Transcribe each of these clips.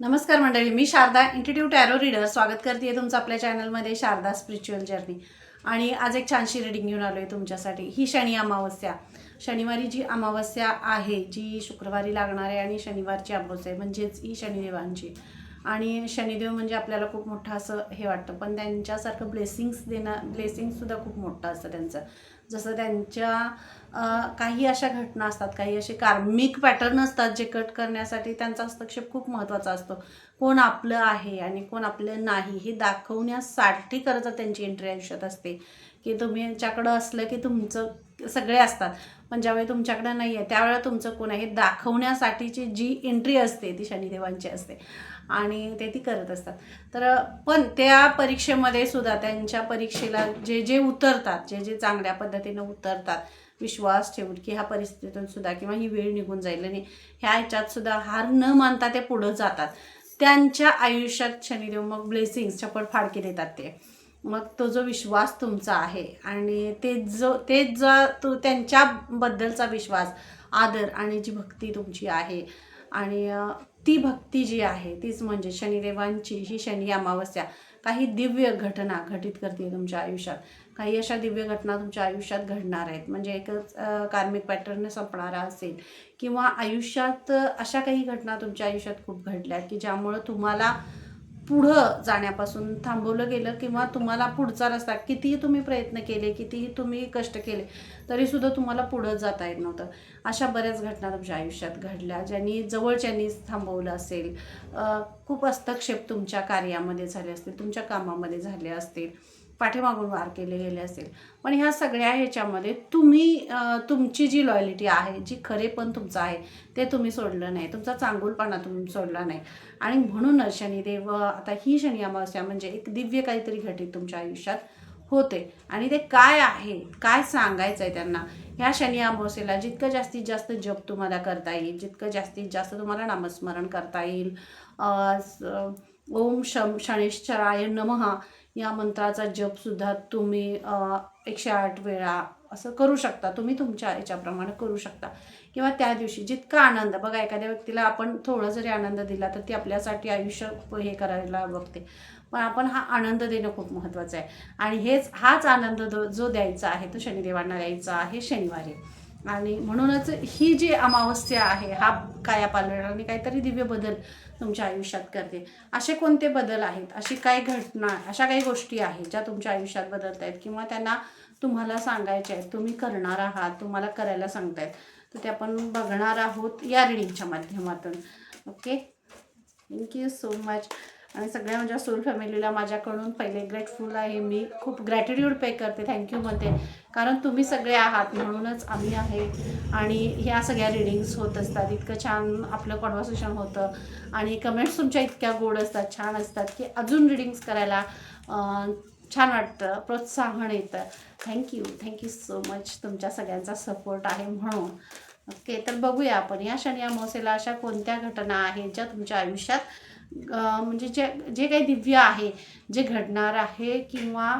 नमस्कार मंडळी मी शारदा इंटिट्यूट टॅरो रीडर स्वागत करते तुमचं आपल्या चॅनलमध्ये शारदा स्पिरिच्युअल जर्नी आणि आज एक छानशी रीडिंग घेऊन आलो आहे तुमच्यासाठी. ही शनी अमावस्या. शनिवारी जी अमावस्या आहे जी शुक्रवारी लागणार आहे आणि शनिवारची अमावस्या आहे म्हणजेच ही शनिदेवांची. आणि शनिदेव म्हणजे आपल्याला खूप मोठं असं हे वाटतं. पण त्यांच्यासारखं ब्लेसिंग्स देणं ब्लेसिंगसुद्धा खूप मोठं असतं त्यांचं. जसं त्यांच्या काही अशा घटना असतात काही असे कार्मिक पॅटर्न असतात जे कट करण्यासाठी त्यांचा हस्तक्षेप खूप महत्त्वाचा असतो. कोण आपलं आहे आणि कोण आपलं नाही हे दाखवण्यासाठी खरं तर त्यांची एंट्री आयुष्यात असते. की तुम्ही यांच्याकडं असलं की तुमचं सगळे असतात. पण ज्यावेळी तुमच्याकडं नाही आहे त्यावेळेला तुमचं कोण आहे हे दाखवण्यासाठीची जी एंट्री असते ती शनिदेवांची असते. आणि ते ती करत असतात. तर पण त्या परीक्षेमध्ये सुद्धा त्यांच्या परीक्षेला जे जे उतरतात जे जे चांगल्या पद्धतीनं उतरतात विश्वास ठेवून की ह्या परिस्थितीतून सुद्धा किंवा ही वेळ निघून जाईल आणि ह्या ह्याच्यात सुद्धा हार न मानता ते पुढं जातात. त्यांच्या आयुष्यात शनिदेव मग ब्लेसिंग्स चपड फाडके देतात ते. मग तो जो विश्वास तुमचा आहे आणि ते जो ते जो तो त्यांच्याबद्दलचा विश्वास आदर आणि जी भक्ती तुमची आहे आणि ती भक्ती जी आहे तीच म्हणजे शनिदेवांची ही शनी अमावस्या. काही दिव्य घटना घटित करते तुमच्या आयुष्यात. काही अशा दिव्य घटना तुमच्या आयुष्यात घडणार आहेत. म्हणजे एकच कार्मिक पॅटर्न संपणारा असेल किंवा आयुष्यात अशा काही घटना तुमच्या आयुष्यात खूप घडल्या की ज्यामुळं तुम्हाला पुढं जाण्यापासून थांबवलं गेलं किंवा तुम्हाला पुढचा रस्ता कितीही तुम्ही प्रयत्न केले कितीही तुम्ही कष्ट केले तरीसुद्धा तुम्हाला पुढं जाता येत नव्हतं. अशा बऱ्याच घटना तुमच्या आयुष्यात घडल्या ज्यांनी जवळच्यांनी थांबवलं असेल. खूप हस्तक्षेप तुमच्या कार्यामध्ये झाले असतील तुमच्या कामामध्ये झाले असतील. पाठीमागून वार केले गेले असेल. पण ह्या सगळ्या ह्याच्यामध्ये तुम्ही तुमची जी लॉयलिटी आहे जी खरेपण तुमचं आहे ते तुम्ही सोडलं नाही. तुमचा चांगुलपणा तुम्ही सोडला नाही. आणि म्हणूनच शनिदेव आता ही शनी अमावस्या म्हणजे एक दिव्य काहीतरी घटित तुमच्या आयुष्यात होते. आणि ते काय आहे काय सांगायचं आहे त्यांना? ह्या शनी अमावस्येला जितकं जास्तीत जास्त जप तुम्हाला करता येईल जितकं जास्तीत जास्त तुम्हाला नामस्मरण करता येईल ओम शम शणेश्चराय नमः. या मंत्राचा जपसुद्धा तुम्ही एकशे आठ वेळा असं करू शकता. तुम्ही तुमच्या याच्याप्रमाणे करू शकता. किंवा त्या दिवशी जितका आनंद बघा एखाद्या व्यक्तीला आपण थोडा जरी आनंद दिला तर ती आपल्यासाठी आयुष्य हे करायला बघते. पण आपण हा आनंद देणं खूप महत्त्वाचं आहे. आणि हेच हाच आनंद जो द्यायचा आहे तो शनिदेवांना द्यायचा आहे शनिवारी. आणि म्हणूनच ही जी अमावस्या आहे हा कायापालट आणि काहीतरी दिव्य बदल तुमच्या आयुष्यात करते. असे कोणते बदल आहेत? अशी काही घटना अशा काही गोष्टी आहेत ज्या तुमच्या आयुष्यात बदलत आहेत किंवा त्यांना तुम्हाला सांगायच्या आहेत? तुम्ही करणार आहात तुम्हाला करायला सांगतायत. तर ते आपण बघणार आहोत या रिडिंगच्या माध्यमातून. ओके थँक्यू सो मच आणि सगळ्या माझ्या सोल फॅमिलीला माझ्याकडून पहिले ग्रेटफुल आहे. मी खूप ग्रॅटिट्यूड पे करते. थँक्यू म्हणते. कारण तुम्ही सगळे आहात म्हणूनच आम्ही आहे. आणि ह्या सगळ्या रिडिंग्स होत असतात. इतकं छान आपलं कॉन्व्हर्सेशन होतं. आणि कमेंट्स तुमच्या इतक्या गोड असतात छान असतात की अजून रिडिंग्स करायला छान वाटतं प्रोत्साहन येतं. थँक्यू थँक्यू सो मच तुमच्या सगळ्यांचा सपोर्ट आहे म्हणून. ओके तर बघूया आपण. या शनी अमावस्येला अशा कोणत्या घटना आहेत ज्या तुमच्या आयुष्यात म्हणजे जे जे काही दिव्य आहे जे घडणार आहे किंवा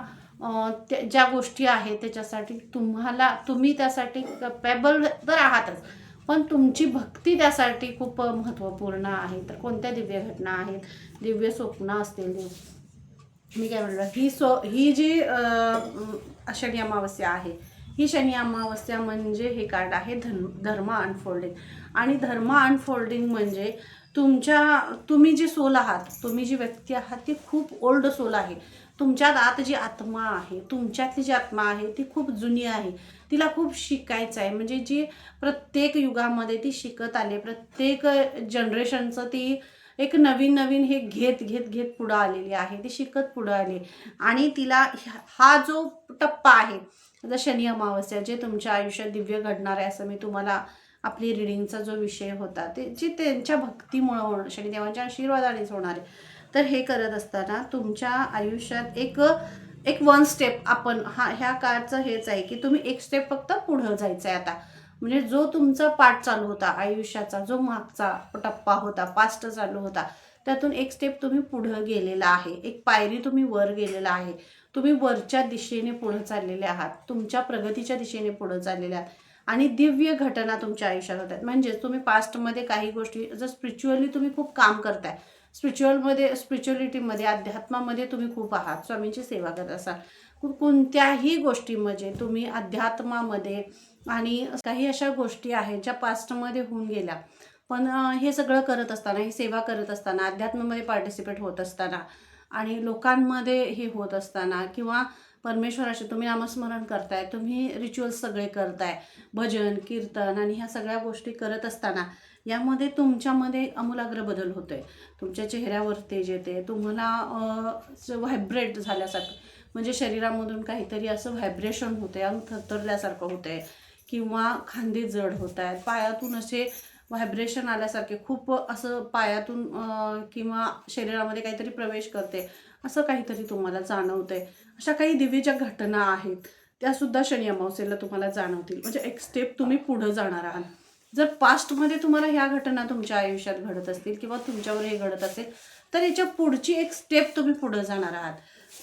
त्या ज्या गोष्टी आहेत त्याच्यासाठी तुम्हाला तुम्ही त्यासाठी कॅपेबल तर आहातच. पण तुमची भक्ती त्यासाठी खूप महत्त्वपूर्ण आहे. तर कोणत्या दिव्य घटना आहेत? दिव्य स्वप्न असतील मी काय म्हणलं? ही सो ही जी अं, नियमावस्या अमावस्या आहे ही शनी अमावस्या म्हणजे हे कार्ड आहे धन धर्म अनफोल्डिंग आणि धर्म अनफोल्डिंग म्हणजे तुमच्या तुम्ही जी सोल आहात तुम्ही जी व्यक्ती आहात ती खूप ओल्ड सोल आहे. तुमच्यात आत जी आत्मा आहे तुमच्यातली जी आत्मा आहे ती खूप जुनी आहे. तिला खूप शिकायचं आहे. म्हणजे जी प्रत्येक युगामध्ये ती शिकत आले प्रत्येक जनरेशनचं ती एक नवीन नवीन हे घेत घेत घेत पुढं आलेली आहे. ती शिकत पुढं आली. आणि तिला ह्या- हा जो टप्पा आहे आता शनी अमावस्या जे तुमच्या आयुष्यात दिव्य घडणार आहे असं मी तुम्हाला आपली रिडिंगचा जो विषय होता ते जे त्यांच्या भक्तीमुळं होणं शनिदेवांच्या आशीर्वादानेच होणार आहे. तर हे करत असताना तुमच्या आयुष्यात एक एक वन स्टेप आपण हा ह्या काळचं हेच आहे की तुम्ही एक स्टेप फक्त पुढं जायचं आहे आता. म्हणजे जो तुमचा पाठ चालू होता आयुष्याचा जो मागचा टप्पा होता पास्ट चालू होता त्यातून एक स्टेप तुम्ही पुढं गेलेला आहे. एक पायरी तुम्ही वर गेलेला आहे. तुम्ही वरच्या दिशेने पुढं चाललेले आहात. तुमच्या प्रगतीच्या दिशेने पुढं चाललेले आहात. आणि दिव्य घटना तुमच्या आयुष्यात होतात म्हणजेच तुम्ही पास्टमध्ये काही गोष्टी जर स्पिरिच्युअली तुम्ही खूप काम करताय स्पिरिच्युअलमध्ये स्पिरिच्युअलिटीमध्ये अध्यात्मामध्ये तुम्ही खूप आहात. स्वामींची सेवा करत असाल. कोणत्याही गोष्टीमध्ये तुम्ही अध्यात्मामध्ये आणि काही अशा गोष्टी आहेत ज्या पास्टमध्ये होऊन गेल्या. पण हे सगळं करत असताना ही सेवा करत असताना अध्यात्मामध्ये पार्टिसिपेट होत असताना आणि लोकांमध्ये हे होत असताना किंवा परमेश्वराचे तुम्ही नामस्मरण करताय तुम्ही रिच्युअल्स सगळे करताय भजन कीर्तन आणि ह्या सगळ्या गोष्टी करत असताना यामध्ये तुमच्यामध्ये आमूलाग्र बदल होतो आहे तुमच्या चेहऱ्यावर तेज येते तुम्हाला व्हायब्रेट झाल्यासारखं म्हणजे शरीरामधून काहीतरी असं व्हायब्रेशन होते अंग थरथरल्यासारखं आहे किंवा खांदे जड होत आहेत पायातून असे व्हायब्रेशन आल्यासारखे खूप असं पायातून किंवा शरीरामध्ये काहीतरी प्रवेश करते असं काहीतरी तुम्हाला जाणवतंय. अशा काही दिव्यच्या घटना आहेत त्यासुद्धा शनी अमावस्येला तुम्हाला जाणवतील. म्हणजे एक स्टेप तुम्ही पुढं जाणार आहात. जर पास्टमध्ये तुम्हाला ह्या घटना तुमच्या आयुष्यात घडत असतील किंवा तुमच्यावर हे घडत असेल तर याच्या पुढची एक स्टेप तुम्ही पुढं जाणार आहात.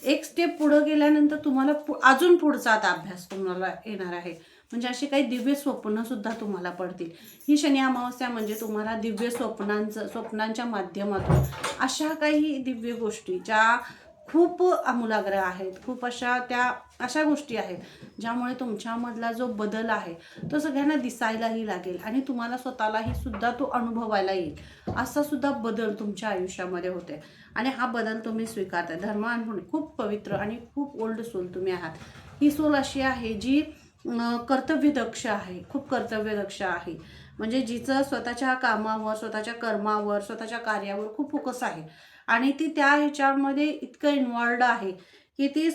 एक स्टेप पुढं गेल्यानंतर तुम्हाला पु अजून पुढचा आता अभ्यास तुम्हाला येणार आहे. म्हणजे अशी काही दिव्य स्वप्न सुद्धा तुम्हाला पडतील. ही शनी अमावस्या म्हणजे तुम्हाला दिव्य स्वप्नांचं स्वप्नांच्या माध्यमातून अशा काही दिव्य गोष्टी ज्या खूप आमूलाग्र आहेत खूप अशा त्या अशा गोष्टी आहेत ज्यामुळे तुमच्यामधला जो बदल आहे तो सगळ्यांना दिसायलाही लागेल आणि तुम्हाला स्वतःलाही सुद्धा तो अनुभवायला येईल. असा सुद्धा बदल तुमच्या आयुष्यामध्ये होते आणि हा बदल तुम्ही स्वीकारता धर्म म्हणून खूप पवित्र आणि खूप ओल्ड सोल तुम्ही आहात. ही सोल अशी आहे जी कर्तव्यदक्ष आहे खूप कर्तव्यदक्ष आहे. म्हणजे जिचं स्वतःच्या कामावर स्वतःच्या कर्मावर स्वतःच्या कार्यावर खूप फोकस आहे. आणि ती त्या ह्याच्यामध्ये इतकं इन्वॉल्ड आहे की ती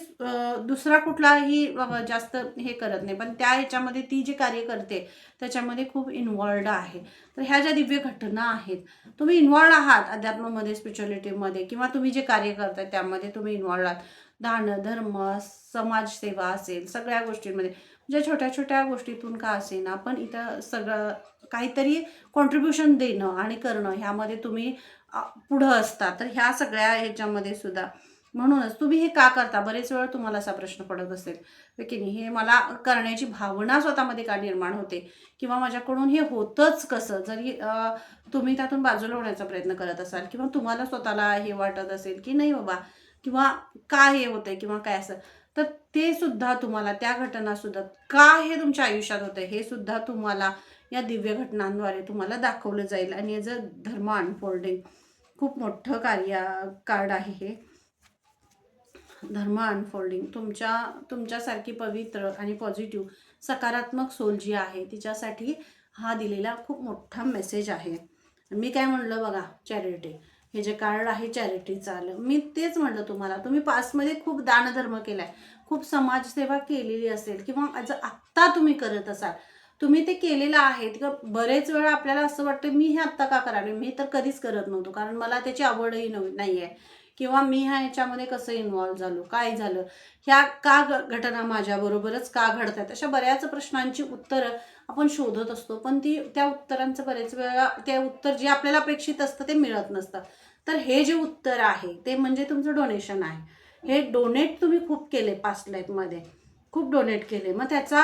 दुसरा कुठलाही जास्त हे करत नाही. पण त्या ह्याच्यामध्ये ती जे कार्य करते त्याच्यामध्ये खूप इन्वॉल्ड आहे. तर ह्या ज्या दिव्य घटना आहेत तुम्ही इन्वॉल्ड आहात अध्यात्मामध्ये स्पिरिच्युअलिटीमध्ये किंवा तुम्ही जे कार्य करताय त्यामध्ये तुम्ही इन्वॉल्ड आहात. दान धर्म समाजसेवा असेल सगळ्या गोष्टींमध्ये. म्हणजे छोट्या छोट्या गोष्टीतून का असेना पण इथं सगळं काहीतरी कॉन्ट्रीब्युशन देणं आणि करणं ह्यामध्ये तुम्ही पुढं असता. तर ह्या सगळ्या ह्याच्यामध्ये सुद्धा. म्हणूनच तुम्ही हे का करता? बरेच वेळ तुम्हाला असा प्रश्न पडत असेल. की नाही हे मला करण्याची भावना स्वतःमध्ये का निर्माण होते? किंवा माझ्याकडून हे होतंच कसं? जरी तुम्ही त्यातून बाजूला होण्याचा प्रयत्न करत असाल किंवा तुम्हाला स्वतःला हे वाटत असेल की नाही बाबा किंवा काय हे होतंय किंवा काय असं तर ते सुद्धा तुम्हाला त्या घटना सुद्धा का हे तुमच्या आयुष्यात होतं हे सुद्धा तुम्हाला या दिव्य घटनांद्वारे तुम्हाला दाखवलं जाईल. आणि याचं धर्म अनफोल्डिंग खूप मोठं कार्य कार्ड आहे हे. धर्म अनफोल्डिंग तुमच्या तुमच्यासारखी पवित्र आणि पॉझिटिव्ह सकारात्मक सोल जी आहे तिच्यासाठी हा दिलेला खूप मोठा मेसेज आहे. मी काय म्हणलं बघा चॅरिटी हे जे कार्ड आहे चॅरिटीचं आलं मी तेच म्हणलं तुम्हाला. तुम्ही पास्टमध्ये खूप दानधर्म केलाय. खूप समाजसेवा केलेली असेल किंवा जर आत्ता तुम्ही करत असाल तुम्ही ते केलेलं आहे किंवा बरेच वेळा आपल्याला असं वाटतं मी हे आत्ता का करावे मी तर कधीच करत नव्हतो कारण मला त्याची आवडही नव्ह नाही आहे किंवा मी ह्या याच्यामध्ये कसं इन्वॉल्व्ह झालो काय झालं ह्या का घटना माझ्याबरोबरच का घडतात अशा बऱ्याच प्रश्नांची उत्तरं आपण शोधत असतो. पण ती त्या उत्तरांचं बरेच वेळा ते उत्तर जे आपल्याला अपेक्षित असतं ते मिळत नसतं. तर हे जे उत्तर आहे ते म्हणजे तुमचं डोनेशन आहे. हे डोनेट तुम्ही खूप केले पास्ट लाईफमध्ये खूप डोनेट केले. मग त्याचा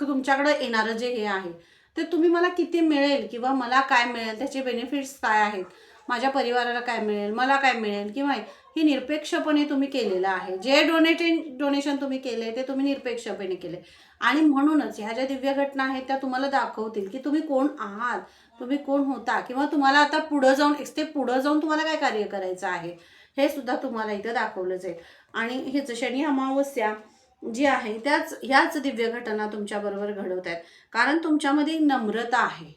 तुमच्याकडं येणारं जे हे आहे ते तुम्ही मला किती मिळेल किंवा मला काय मिळेल त्याचे बेनिफिट्स काय आहेत? माझ्या परिवाराला काय मिळेल मला काय मिळेल किंवा हे निरपेक्षपणे तुम्ही केलेलं आहे. जे डोनेटेन डोनेशन तुम्ही केले ते तुम्ही निरपेक्षपणे केले. आणि म्हणूनच ह्या ज्या दिव्य घटना आहेत त्या तुम्हाला दाखवतील की तुम्ही कोण आहात तुम्ही कोण होता किंवा तुम्हाला आता पुढं जाऊन एक स्टेप पुढं जाऊन तुम्हाला काय कार्य करायचं आहे हे सुद्धा तुम्हाला इथं दाखवलं जाईल आणि हेच शनी अमावस्या जी आहे त्याच ह्याच दिव्य घटना तुमच्याबरोबर घडवत आहेत. कारण तुमच्यामध्ये नम्रता आहे.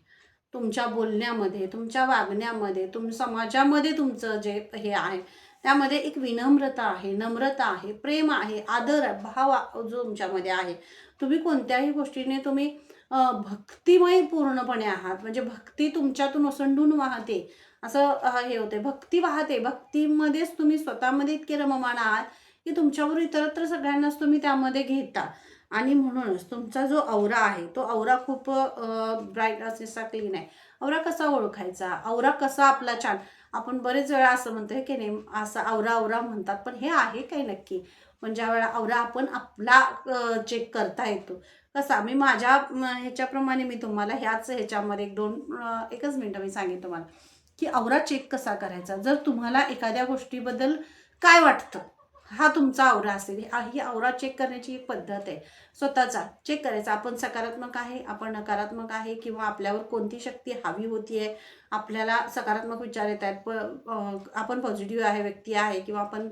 तुमच्या बोलण्यामध्ये तुमच्या वागण्यामध्ये तुम समाजामध्ये तुमचं जे हे आहे त्यामध्ये एक विनम्रता आहे नम्रता आहे प्रेम आहे आदर भाव जो तुमच्यामध्ये आहे. तुम्ही कोणत्याही गोष्टीने तुम्ही भक्तिमय पूर्णपणे आहात. म्हणजे भक्ती तुमच्यातून ओसंडून वाहते. असं हे होते. भक्ती वाहते. भक्तीमध्येच तुम्ही स्वतःमध्ये इतके रममाण आहात की तुमच्यावर इतरत्र सगळ्यांनाच तुम्ही त्यामध्ये घेता. आणि म्हणूनच तुमचा जो औरा आहे तो औरा खूप ब्राईट असा क्लीन आहे. औरा कसा ओळखायचा? औरा कसा आपला छान? आपण बरेच वेळा असं म्हणतो की नाही असा औरा औरा म्हणतात पण हे आहे काय नक्की? पण ज्या वेळा औरा आपण आपला चेक करता येतो. कसा? मी माझ्या ह्याच्याप्रमाणे मी तुम्हाला ह्याच ह्याच्यामध्ये एक दोन एकच मिनटं मी सांगेन तुम्हाला. की औरा चेक कसा करायचा? जर तुम्हाला एखाद्या गोष्टीबद्दल काय वाटतं? हा तुमचा आवरा असेल. ही आवरा चेक करण्याची एक पद्धत आहे. स्वतःचा चेक करायचा. आपण सकारात्मक आहे आपण नकारात्मक आहे किंवा आपल्यावर कोणती शक्ती हवी होती आहे आपल्याला सकारात्मक विचार येत आहेत. प आपण पॉझिटिव्ह आहे व्यक्ती आहे किंवा आपण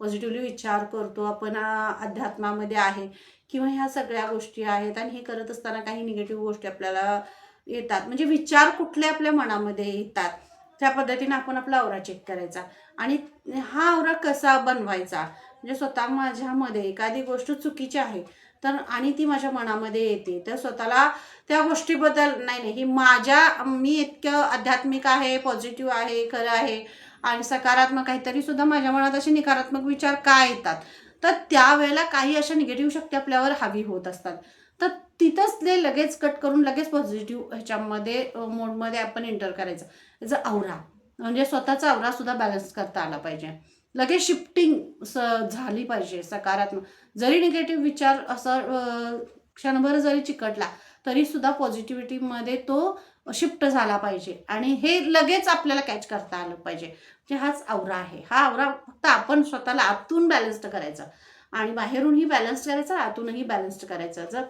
पॉझिटिव्हली विचार करतो आपण अध्यात्मामध्ये आहे किंवा ह्या सगळ्या गोष्टी आहेत आणि हे करत असताना काही निगेटिव्ह गोष्टी आपल्याला येतात. म्हणजे विचार कुठले आपल्या मनामध्ये येतात? त्या पद्धतीने आपण आपला आवरा चेक करायचा. आणि हा आवरा कसा बनवायचा? म्हणजे स्वतः माझ्यामध्ये एखादी गोष्ट चुकीची आहे तर आणि ती माझ्या मनामध्ये येते तर स्वतःला त्या गोष्टीबद्दल नाही नाही ही माझ्या मी इतकं आध्यात्मिक आहे पॉझिटिव्ह आहे खरं आहे आणि सकारात्मक आहे तरी सुद्धा माझ्या मनात असे नकारात्मक विचार का येतात? तर त्यावेळेला काही अशा निगेटिव्ह शक्ती आपल्यावर हावी होत असतात. तर तिथंच ते लगेच कट करून लगेच पॉझिटिव्ह ह्याच्यामध्ये मोडमध्ये आपण एंटर करायचं. याचा आवरा. म्हणजे स्वतःचा आवरा सुद्धा बॅलन्स करता आला पाहिजे. लगेच शिफ्टिंग स झाली पाहिजे सकारात्मक. जरी निगेटिव्ह विचार असं क्षणभर जरी चिकटला तरी सुद्धा पॉझिटिव्हिटीमध्ये तो शिफ्ट झाला पाहिजे. आणि हे लगेच आपल्याला कॅच करता आलं पाहिजे. म्हणजे हाच आवरा आहे. हा आवरा फक्त आपण स्वतःला आतून बॅलन्स्ड करायचा. आणि बाहेरूनही बॅलन्स करायचा आतूनही बॅलन्स्ड करायचा. जर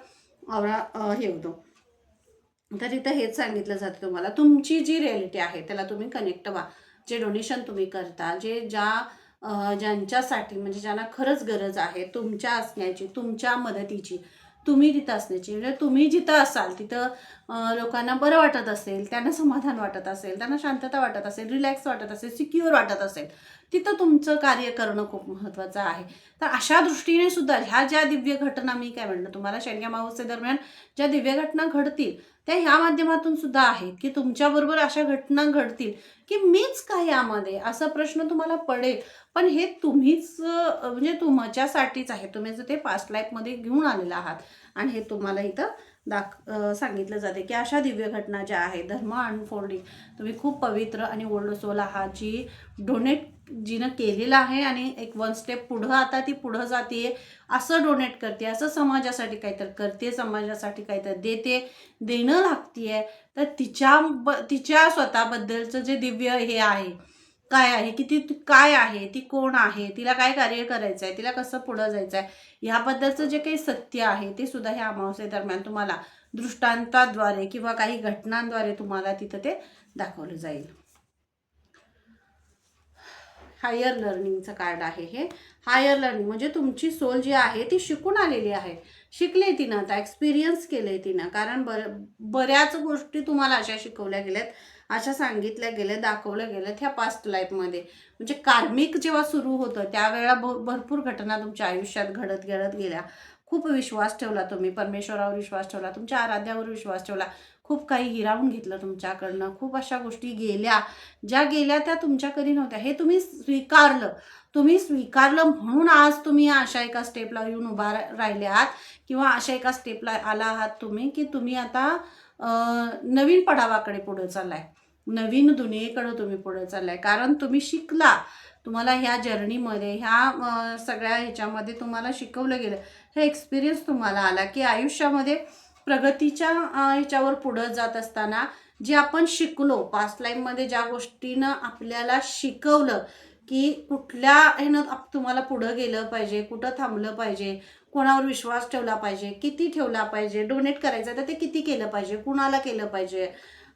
आवरा हे होतो. तर इथं हेच सांगितलं जातं तुम्हाला. तुमची जी रिॲलिटी आहे त्याला तुम्ही कनेक्ट व्हा. जे डोनेशन तुम्ही करता जे ज्या ज्यांच्यासाठी म्हणजे ज्यांना खरंच गरज आहे तुमच्या असण्याची तुमच्या मदतीची तुम्ही तिथं असण्याची म्हणजे तुम्ही जिथं असाल तिथं लोकांना बरं वाटत असेल त्यांना समाधान वाटत असेल त्यांना शांतता वाटत असेल रिलॅक्स वाटत असेल सिक्युअर वाटत असेल तिथं तुमचं कार्य करणं खूप महत्त्वाचं आहे. तर अशा दृष्टीने सुद्धा ह्या ज्या दिव्य घटना मी काय म्हणलं तुम्हाला शनी मावसेदरम्यान ज्या दिव्य घटना घडतील त्या ह्या माध्यमातून सुद्धा आहेत की तुमच्याबरोबर अशा घटना घडतील की मीच का यामध्ये? असा प्रश्न तुम्हाला पडेल. पण हे तुम्हीच म्हणजे तुमच्यासाठीच आहे. तुम्ही जर ते पास्ट लाईफमध्ये घेऊन आलेला आहात. आणि हे तुम्हाला इथं दाख सांगितलं जाते की अशा दिव्य घटना ज्या आहेत धर्म अनफोल्डिंग तुम्ही खूप पवित्र आणि ओल्ड सोल आहात जी डोनेट जिनं केलेलं आहे आणि एक वन स्टेप पुढं आता ती पुढं जाते असं डोनेट करते असं समाजासाठी काहीतरी करते समाजासाठी काहीतरी देते देणं लागतीये तर तिच्या ब तिच्या स्वतःबद्दलचं जे दिव्य हे आहे काय आहे की ती ती काय आहे ती कोण आहे तिला काय कार्य करायचं आहे तिला कसं पुढं जायचं आहे ह्याबद्दलचं जे काही सत्य आहे ते सुद्धा ह्या अमावस्येदरम्यान तुम्हाला दृष्टांताद्वारे किंवा काही घटनांद्वारे तुम्हाला तिथं ते दाखवलं जाईल. हायर लर्निंगचं कार्ड आहे हे. हायर लर्निंग म्हणजे तुमची सोल जी आहे ती शिकून आलेली आहे. शिकले तिनं आता एक्सपिरियन्स केले तिनं. कारण बर बऱ्याच गोष्टी तुम्हाला अशा शिकवल्या गेल्यात अशा सांगितल्या गेल्या दाखवल्या गेल्यात ह्या पास्ट लाईफमध्ये म्हणजे कार्मिक जेव्हा सुरू होतं त्यावेळेला भ भरपूर घटना तुमच्या आयुष्यात घडत घडत गेल्या. खूप विश्वास ठेवला तुम्ही. परमेश्वरावर विश्वास ठेवला तुमच्या आराध्यावर विश्वास ठेवला. खूप काही हिरावून घेतलं तुमच्याकडनं. खूप अशा गोष्टी गेल्या. ज्या गेल्या त्या तुमच्याकडे नव्हत्या. हे तुम्ही स्वीकारलं. तुम्ही स्वीकारलं म्हणून आज तुम्ही अशा एका स्टेपला येऊन उभा रा- राहिले आहात किंवा अशा एका स्टेपला आला आहात तुम्ही की तुम्ही आता नवीन पडावाकडे पुढे चाललाय. नवीन दुनियेकडं तुम्ही पुढे चाललाय. कारण तुम्ही शिकला. तुम्हाला ह्या जर्नीमध्ये ह्या सगळ्या ह्याच्यामध्ये तुम्हाला शिकवलं गेलं. हे एक्सपिरियन्स तुम्हाला आला की आयुष्यामध्ये प्रगतीच्या ह्याच्यावर पुढं जात असताना जे आपण शिकलो पास्ट लाईफमध्ये ज्या गोष्टीनं आपल्याला शिकवलं की कुठल्या ह्यानं तुम्हाला पुढं गेलं पाहिजे कुठं थांबलं पाहिजे कोणावर विश्वास ठेवला पाहिजे किती ठेवला पाहिजे डोनेट करायचं तर ते किती केलं पाहिजे कुणाला केलं पाहिजे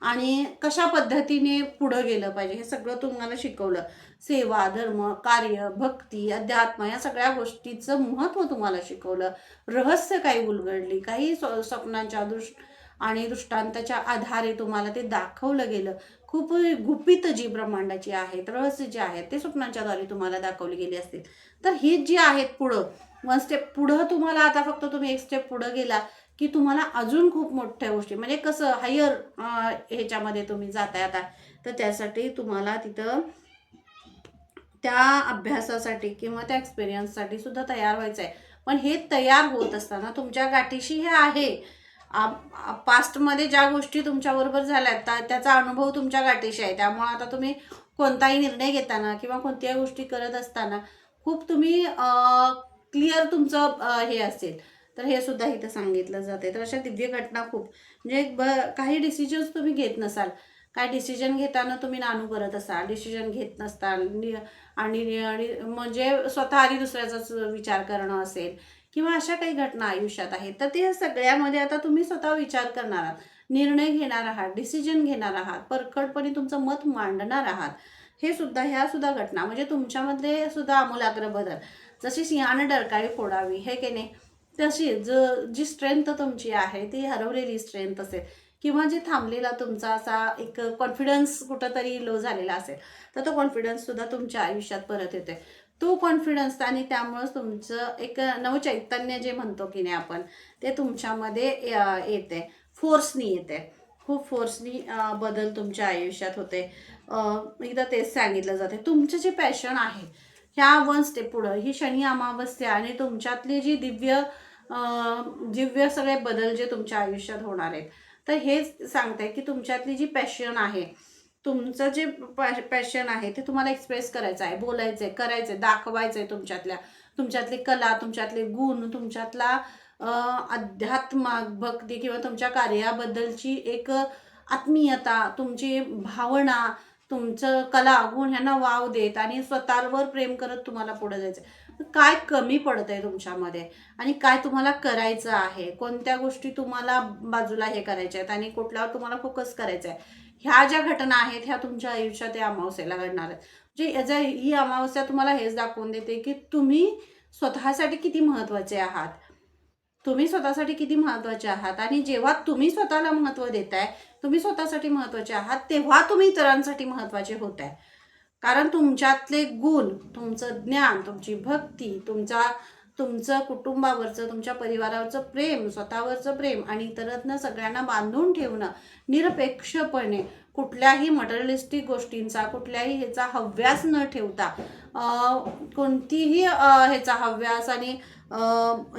आणि कशा पद्धतीने पुढं गेलं पाहिजे हे सगळं तुम्हाला शिकवलं. सेवा धर्म कार्य भक्ती अध्यात्म या सगळ्या गोष्टीचं महत्त्व तुम्हाला शिकवलं. रहस्य काही उलगडली काही स्वप्नांच्या दृष्ट आणि दृष्टांताच्या आधारे तुम्हाला ते दाखवलं गेलं. खूप गुपित जी ब्रह्मांडाची आहेत रहस्य जे आहेत ते स्वप्नांच्याद्वारे तुम्हाला दाखवली गेली असतील. तर हे जे आहेत पुढं वन स्टेप पुढं तुम्हाला आता फक्त तुम्ही एक स्टेप पुढं गेला की तुम्हाला अजून खूप मोठ्या गोष्टी म्हणजे कसं हायर ह्याच्यामध्ये तुम्ही जाताय आता. तर त्यासाठी तुम्हाला तिथं त्या अभ्यासासाठी किंवा त्या एक्सपिरियन्ससाठी सुद्धा तयार व्हायचं आहे पण हे तयार होत असताना तुमच्या गाठीशी हे आहे. पास्टमध्ये ज्या गोष्टी तुमच्याबरोबर झाल्या त्या- त्याचा अनुभव तुमच्या गाठीशी आहे. त्यामुळे आता तुम्ही कोणताही निर्णय घेताना किंवा कोणत्याही गोष्टी करत असताना खूप तुम्ही क्लिअर तुमचं हे असेल. तर हे सुद्धा इथं सांगितलं जाते तर अशा दिव्य घटना खूप. म्हणजे ब काही डिसिजन्स तुम्ही घेत नसाल. काय डिसिजन घेताना तुम्ही नानू करत असाल. डिसिजन घेत नसताल. नि- आणि आणि म्हणजे स्वतः आधी दुसऱ्याचाच विचार करणं असेल किंवा अशा काही घटना आयुष्यात आहेत तर ते सगळ्यामध्ये आता तुम्ही स्वतः विचार करणार आहात. निर्णय घेणार आहात डिसिजन घेणार आहात परखडपणे तुमचं मत मांडणार आहात. हे सुद्धा ह्या सुद्धा घटना म्हणजे तुमच्यामध्ये सुद्धा आमूलाग्र बदल. जशी सिंहानं डरकाळी फोडावी हे की नाही? तशी ज जी स्ट्रेंथ तुमची आहे ती हरवलेली स्ट्रेंथ असेल किंवा जे थांबलेला तुमचा असा एक कॉन्फिडन्स कुठंतरी लो झालेला असेल तर तो कॉन्फिडन्ससुद्धा तुमच्या आयुष्यात परत येते तो कॉन्फिडन्स आणि त्यामुळंच तुमचं एक नवचैतन्य जे म्हणतो की नाही आपण ते तुमच्यामध्ये येते फोर्सनी येते खूप फोर्सनी बदल तुमच्या आयुष्यात होते एकदा तेच सांगितलं जाते तुमचं जे पॅशन आहे ह्या वन स्टेप पुढं ही शनी अमावस्या आणि तुमच्यातली जी दिव्य दिव्य सगळे बदल जे तुमच्या आयुष्यात होणार आहेत तर हेच सांगते की तुमच्यातली जी पॅशन आहे तुमचं जे पॅशन आहे ते तुम्हाला एक्सप्रेस करायचं आहे बोलायचं आहे करायचं आहे दाखवायचं आहे तुमच्यातल्या तुमच्यातली कला तुमच्यातले गुण तुमच्यातला अध्यात्म भक्ती किंवा तुमच्या कार्याबद्दलची एक आत्मीयता तुमची भावना तुमचं कला गुण ह्यांना वाव देत आणि स्वतःवर प्रेम करत तुम्हाला पुढे जायचं आहे. काय कमी पडत आहे तुमच्यामध्ये? आणि काय तुम्हाला करायचं आहे? कोणत्या गोष्टी तुम्हाला बाजूला हे करायच्या आहेत? आणि कुठल्यावर तुम्हाला फोकस करायचा आहे? ह्या ज्या घटना आहेत ह्या तुमच्या आयुष्यात या अमावस्येला घडणार आहेत. म्हणजे याचा ही अमावस्या तुम्हाला हेच दाखवून देते की तुम्ही स्वतःसाठी किती महत्त्वाचे आहात. तुम्ही स्वतःसाठी किती महत्त्वाचे आहात? आणि जेव्हा तुम्ही स्वतःला महत्त्व देताय तुम्ही स्वतःसाठी महत्त्वाचे आहात तेव्हा तुम्ही इतरांसाठी महत्त्वाचे होत आहे कारण तुमच्यातले गुण तुमचं ज्ञान तुमची भक्ती तुमचा तुमचं कुटुंबावरचं तुमच्या परिवारावरचं प्रेम स्वतःवरचं प्रेम आणि इतरांना सगळ्यांना बांधून ठेवणं निरपेक्षपणे कुठल्याही मटेरियलिस्टिक गोष्टींचा कुठल्याही ह्याचा हव्यास न ठेवता कोणतीही ह्याचा हव्यास आणि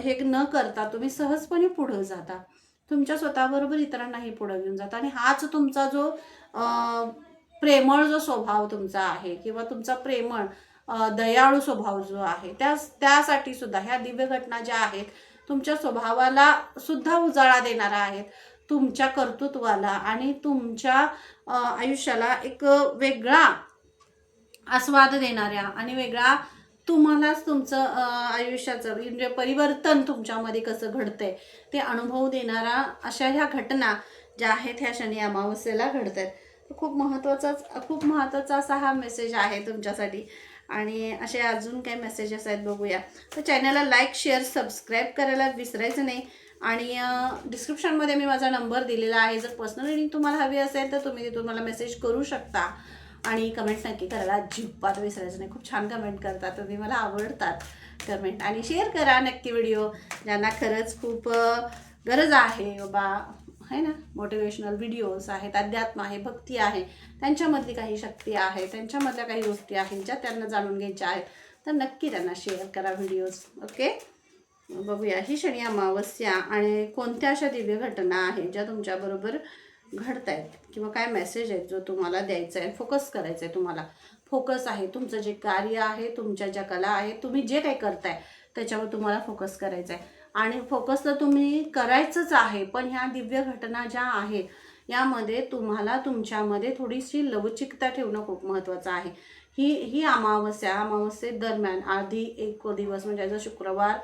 हे न करता तुम्ही सहजपणे पुढं जाता. तुमच्या स्वतःबरोबर इतरांनाही पुढं घेऊन जाता आणि हाच तुमचा जो प्रेमळ जो स्वभाव तुमचा आहे किंवा तुमचा प्रेमळ दयाळू स्वभाव जो आहे त्या त्यासाठी सुद्धा ह्या दिव्य घटना ज्या आहेत तुमच्या स्वभावाला सुद्धा उजाळा देणारा आहेत. तुमच्या कर्तृत्वाला आणि तुमच्या आयुष्याला एक वेगळा आस्वाद देणाऱ्या आणि वेगळा तुम्हालाच तुमचं आयुष्याचं म्हणजे परिवर्तन तुमच्यामध्ये कसं घडतंय ते अनुभव देणारा अशा ह्या घटना ज्या आहेत ह्या शनी अमावस्येला घडत आहेत खूप महत्त्वाचाच खूप महत्त्वाचा असा हा मेसेज आहे तुमच्यासाठी. आणि असे अजून काही मेसेजेस आहेत बघूया. तर चॅनलला लाईक शेअर सबस्क्राईब करायला विसरायचं नाही. आणि डिस्क्रिप्शनमध्ये मी माझा नंबर दिलेला आहे. जर पर्सनल रिडिंग तुम्हाला हवी असेल तर तुम्ही तिथून मला मेसेज करू शकता. आणि कमेंट नक्की करायला अजिबात विसरायचं नाही. खूप छान कमेंट करतात तुम्ही मला आवडतात कमेंट आणि शेअर करा नक्की व्हिडिओ ज्यांना खरंच खूप गरज आहे. बाबा आहे ना? मोटिवेशनल व्हिडिओज आहेत अध्यात्म आहे भक्ती आहे. त्यांच्यामधली काही शक्ती आहे त्यांच्यामधल्या काही गोष्टी आहेत ज्या त्यांना जाणून घ्यायच्या आहेत. तर नक्की त्यांना शेअर करा व्हिडिओज ओके बघूया. ही शनी अमावस्या आणि कोणत्या अशा दिव्य घटना आहेत ज्या तुमच्याबरोबर घडत आहेत किंवा काय मेसेज आहेत जो तुम्हाला द्यायचा आहे फोकस करायचा आहे तुम्हाला. फोकस आहे तुमचं जे कार्य आहे तुमच्या ज्या कला आहेत तुम्ही जे काही करताय त्याच्यावर तुम्हाला फोकस करायचा आहे. आणि फोकस तर तुम्ही करायचंच आहे पण ह्या दिव्य घटना ज्या आहेत यामध्ये तुम्हाला तुमच्यामध्ये थोडीशी लवचिकता ठेवणं खूप महत्त्वाचं आहे. ही ही अमावस्या अमावस्येदरम्यान आधी एक दिवस म्हणजे जसं शुक्रवार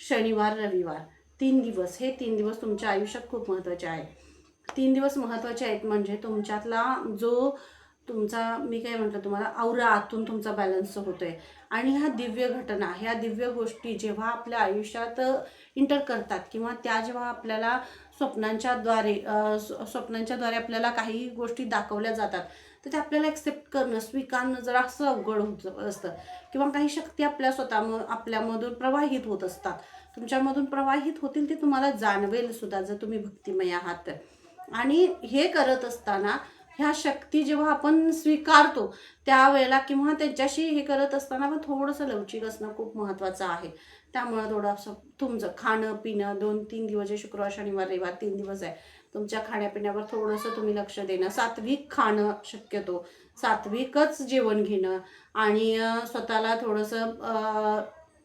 शनिवार रविवार तीन दिवस हे तीन दिवस तुमच्या आयुष्यात खूप महत्त्वाचे आहे तीन दिवस महत्त्वाचे आहेत म्हणजे तुमच्यातला जो तुमचा मी काय म्हटलं तुम्हाला औरा आतून तुमचा बॅलन्स होतो आहे आणि ह्या दिव्य घटना ह्या दिव्य गोष्टी जेव्हा आपल्या आयुष्यात इंटर करतात किंवा त्या जेव्हा आपल्याला स्वप्नांच्याद्वारे स्व- स्वप्नांच्याद्वारे आपल्याला काही गोष्टी दाखवल्या जातात तर ते आपल्याला ॲक्सेप्ट करणं स्वीकारणं जरा असं अवघड होत असतं. किंवा काही शक्ती आपल्या स्वतः आपल्यामधून प्रवाहित होत असतात. तुमच्यामधून प्रवाहित होतील ते तुम्हाला जाणवेल सुद्धा जर तुम्ही भक्तिमय आहात तर. आणि हे करत असताना ह्या शक्ती जेव्हा आपण स्वीकारतो त्यावेळेला किंवा त्यांच्याशी हे करत असताना पण थोडंसं लवचिक असणं खूप महत्त्वाचं आहे. त्यामुळं थोडंसं तुमचं खाणं पिणं दोन तीन दिवस जे शुक्रवार शनिवार रविवार तीन दिवस आहे तुमच्या खाण्यापिण्यावर थोडंसं तुम्ही लक्ष देणं सात्विक खाणं शक्यतो. सात्विकच जेवण घेणं आणि स्वतःला थोडंसं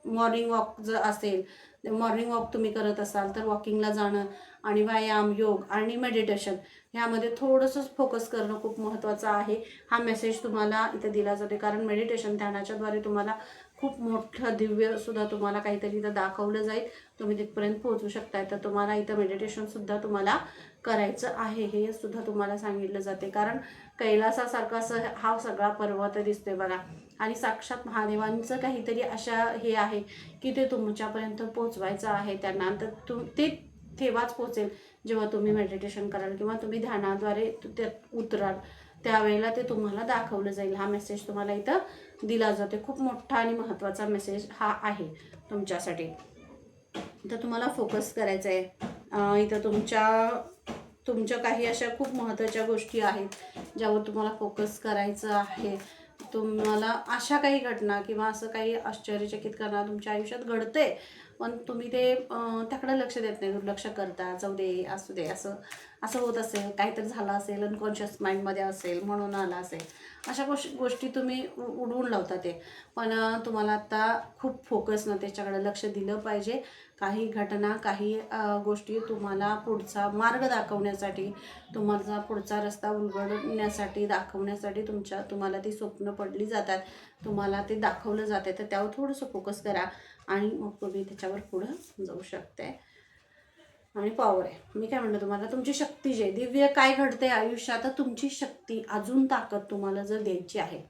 मॉर्निंग वॉक जर असेल मॉर्निंग वॉक तुम्ही करत असाल तर वॉकिंगला जाणं आणि व्यायाम योग आणि मेडिटेशन ह्यामध्ये थोडंसं फोकस करणं खूप महत्त्वाचं आहे. हा मेसेज तुम्हाला इथं दिला जातो कारण मेडिटेशन ध्यानाच्याद्वारे तुम्हाला खूप मोठं दिव्यसुद्धा तुम्हाला काहीतरी इथं दाखवलं जाईल. तुम्ही तिथपर्यंत पोहोचू शकताय. तर तुम्हाला इथं मेडिटेशनसुद्धा तुम्हाला करायचं आहे. हे सुद्धा तुम्हाला सांगितलं जाते. कारण कैलासासारखा असं हा सगळा पर्वत दिसतोय बघा. आणि साक्षात महादेवांचं काहीतरी अशा हे आहे की ते तुमच्यापर्यंत पोचवायचं आहे. त्यांना तर तु ते तेव्हाच पोचेल जेव्हा तुम्ही मेडिटेशन कराल किंवा तुम्ही ध्यानाद्वारे त्यात उतराल. त्यावेळेला ते तुम्हाला दाखवलं जाईल. हा मेसेज तुम्हाला इथं दिला जातो खूप मोठा आणि महत्त्वाचा मेसेज हा आहे तुमच्यासाठी. तर तुम्हाला फोकस करायचा आहे इथं तुमच्या तुमच्या काही अशा खूप महत्त्वाच्या गोष्टी आहेत ज्यावर तुम्हाला फोकस करायचं आहे. तुम्हाला अशा काही घटना किंवा असं काही आश्चर्यचकित करणार तुमच्या आयुष्यात घडते पण तुम्ही ते त्याकडे लक्ष देत नाही. दुर्लक्ष करता जाऊ दे असू दे असं असं होत असेल काहीतरी झालं असेल अनकॉन्शियस माइंडमध्ये असेल म्हणून आलं असेल. अशा गोष् गोष्टी तुम्ही उ- उडवून लावता ते. पण तुम्हाला आता खूप फोकसनं त्याच्याकडे लक्ष दिलं पाहिजे. काही घटना काही गोष्टी तुम्हाला पुढचा मार्ग दाखवण्यासाठी तुम्हाला पुढचा रस्ता उलगडण्यासाठी दाखवण्यासाठी तुमच्या तुम्हाला ती स्वप्न पडली जातात. तुम्हाला ते दाखवलं जाते. तर त्यावर थोडंसं फोकस करा आणि मग तुम्ही त्याच्यावर पुढं जाऊ शकते आणि पॉवर आहे. मी काय म्हणतो तुम्हाला? तुमची शक्ती जी आहे दिव्य काय घडते आयुष्यात तुमची शक्ती अजून ताकद तुम्हाला जर द्यायची आहे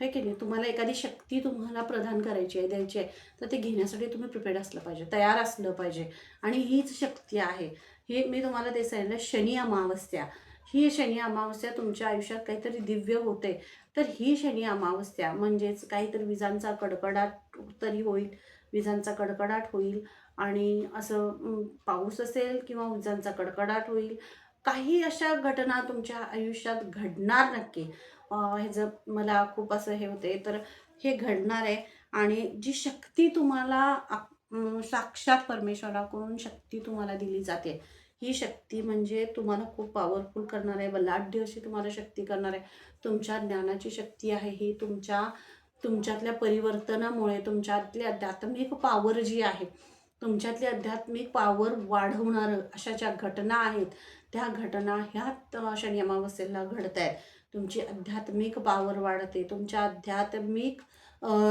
है की नाही? तुम्हाला एखादी शक्ती तुम्हाला प्रदान करायची आहे द्यायची आहे तर ते घेण्यासाठी तुम्ही प्रिपेअर्ड असलं पाहिजे तयार असलं पाहिजे. आणि हीच शक्ती आहे. हे मी तुम्हाला ते सांगितलं शनी अमावस्या. ही शनी अमावस्या तुमच्या आयुष्यात काहीतरी दिव्य होते. तर ही शनी अमावस्या म्हणजेच काहीतरी विजांचा कडकडाट तरी होईल. विजांचा कडकडाट होईल आणि असं पाऊस असेल किंवा विजांचा कडकडाट होईल काही अशा घटना तुमच्या आयुष्यात घडणार नक्की? ह्याचं मला खूप असं हे होते तर हे घडणार आहे आणि जी शक्ती तुम्हाला आप- साक्षात परमेश्वराकडून शक्ती तुम्हाला दिली जाते ही शक्ती म्हणजे तुम्हाला खूप पॉवरफुल करणार आहे बलाढ्य अशी तुम्हाला शक्ती करणार आहे. तुमच्या ज्ञानाची शक्ती आहे ही तुमच्या तुमच्यातल्या परिवर्तनामुळे तुमच्यातली आध्यात्मिक पॉवर जी आहे तुमच्यातली आध्यात्मिक पॉवर वाढवणारं अशा ज्या घटना आहेत त्या घटना ह्या त- शनी अमावस्येला घडत आहेत तुमची आध्यात्मिक पावर वाढते. तुमच्या आध्यात्मिक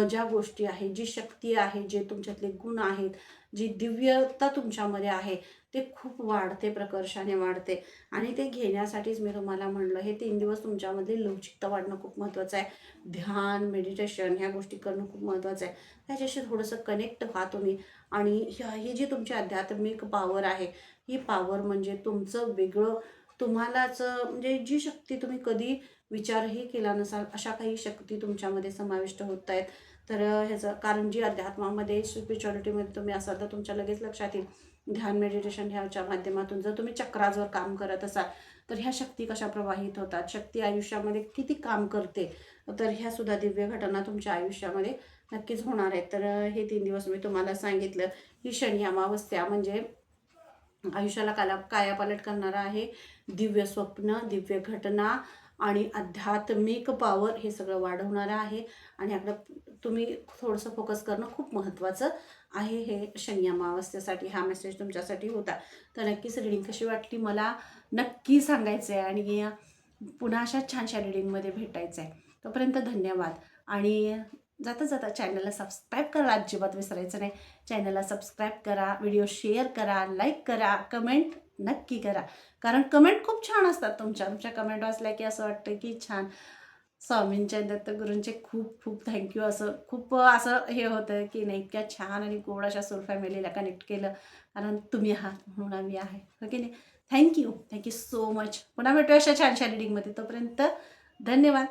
ज्या गोष्टी आहेत जी शक्ती आहे जे तुमच्यातले गुण आहेत जी दिव्यता तुमच्यामध्ये आहे ते खूप वाढते प्रकर्षाने वाढते. आणि ते घेण्यासाठीच मी तुम्हाला म्हणलं हे तीन दिवस तुमच्यामध्ये लवचिकता वाढणं खूप महत्त्वाचं आहे. ध्यान मेडिटेशन ह्या गोष्टी करणं खूप महत्त्वाचं आहे. त्याच्याशी थोडंसं कनेक्ट व्हा तुम्ही. आणि ह्या- ही जी तुमची आध्यात्मिक पावर आहे ही पावर म्हणजे तुमचं वेगळं तुम्हालाच म्हणजे जी शक्ती तुम्ही कधी विचारही केला नसाल अशा काही शक्ती तुमच्यामध्ये समाविष्ट होत आहेत. तर ह्याचं कारण जी अध्यात्मामध्ये स्पिरिच्युअलिटीमध्ये तुम्ही असाल तर तुमच्या लगेच लक्षात येईल. ध्यान मेडिटेशन ह्याच्या माध्यमातून जर तुम्ही चक्राजवर काम करत असाल तर ह्या शक्ती कशा प्रवाहित होतात? शक्ती आयुष्यामध्ये किती काम करते? तर ह्या सुद्धा दिव्य घटना तुमच्या आयुष्यामध्ये नक्कीच होणार आहेत. तर हे तीन दिवस मी तुम्हाला सांगितलं. ही शनी अमावस्या म्हणजे आयुष्याला काला कायापालट करणारा आहे. दिव्य स्वप्न दिव्य घटना आणि आध्यात्मिक पॉवर हे सगळं वाढवणारं आहे. आणि आपलं तुम्ही थोडंसं फोकस करणं खूप महत्त्वाचं आहे हे शनी हा मेसेज तुमच्यासाठी होता. तर नक्कीच रिडिंग कशी वाटली मला? नक्की सांगायचं आहे आणि पुन्हा अशा छानशा रिडिंगमध्ये भेटायचं आहे तोपर्यंत धन्यवाद आणि जाता जाता चॅनलला सबस्क्राईब करा. अजिबात विसरायचं नाही. चॅनलला सबस्क्राईब करा व्हिडिओ शेअर करा लाईक करा कमेंट नक्की करा. कारण कमेंट खूप छान असतात तुमच्या. तुमच्या कमेंट वाचल्या की असं वाटतं की छान. स्वामींच्या दत्तगुरूंचे खूप खूप थँक्यू असं खूप असं हे होतं की नाही इतक्या छान आणि गोड अशा सोल फॅमिलीला कनेक्ट केलं. कारण तुम्ही आहात म्हणून आम्ही आहे. हो ओके नाही? थँक्यू थँक्यू सो मच पुन्हा भेटूया अशा छानशा रिडिंगमध्ये तोपर्यंत धन्यवाद.